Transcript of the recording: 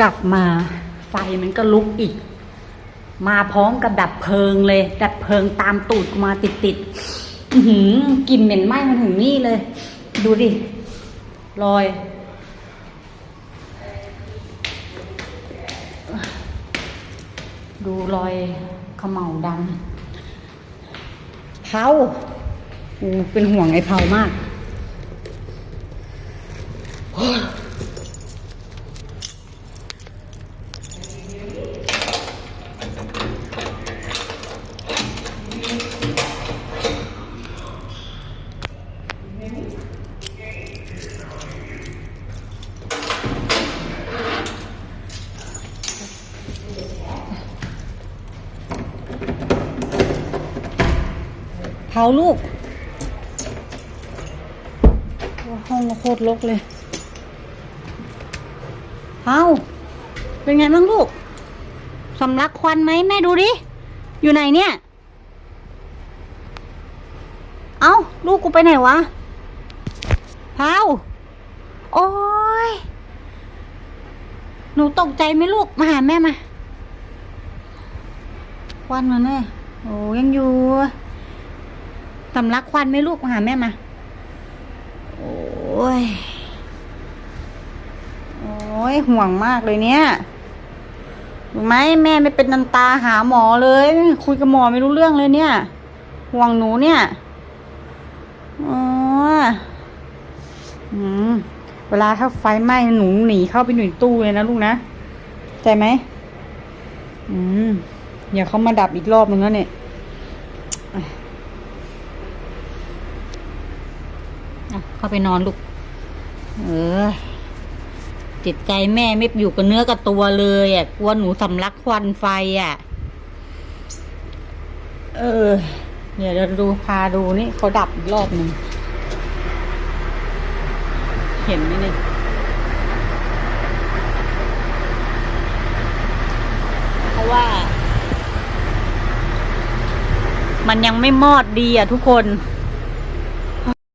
กลับมาไฟมันก็ลุกอีก มาพร้อมกับดับเพลิงเลย ดับเพลิงตามตูดมาติดติดๆอือหือกลิ่นเหม็นไหม้มาถึงนี่เลย ดูดิรอย ดูรอยเขมเหลาดำเผาเป็นห่วงไอ้เผามาก ผาลูกว่าห้องโคตรรกเลยเผาเป็นไงบ้างลูกสำลักควันไหมแม่ดูดิ อยู่ไหนเนี่ย เอ้า ลูกกูไปไหนวะเผาโอ้ย หนูตกใจไหมลูก มาหาแม่มา ควันมาแน่โอ้ยังอยู่ สำลักควันไหม่ลูกมาหาแม่มา โอ้ย โอ้ยห่วงมากเลยเนี่ยรู้ไหมแม่ไม่เป็นนันตาหาหมอเลย คุยกับหมอไม่รู้เรื่องเลยเนี่ย ห่วงหนูเนี่ยอ๋ออืมเวลาถ้าไฟไหม้หนูหนีเข้าไปหนุนตู้เลยนะลูกนะใจไหมอืมอย่าเขามาดับอีกรอบนึงแล้วเนี่ย อะ เข้าไปนอนลูก เออ จิตใจแม่ไม่อยู่กับเนื้อกับตัวเลยอะ กลัวหนูสำลักควันไฟอะ เออ เดี๋ยวเราดูพาดูนี่เขาดับอีกรอบหนึ่ง เห็นไหมเนี่ยเพราะว่า มันยังไม่มอดดีอะทุกคน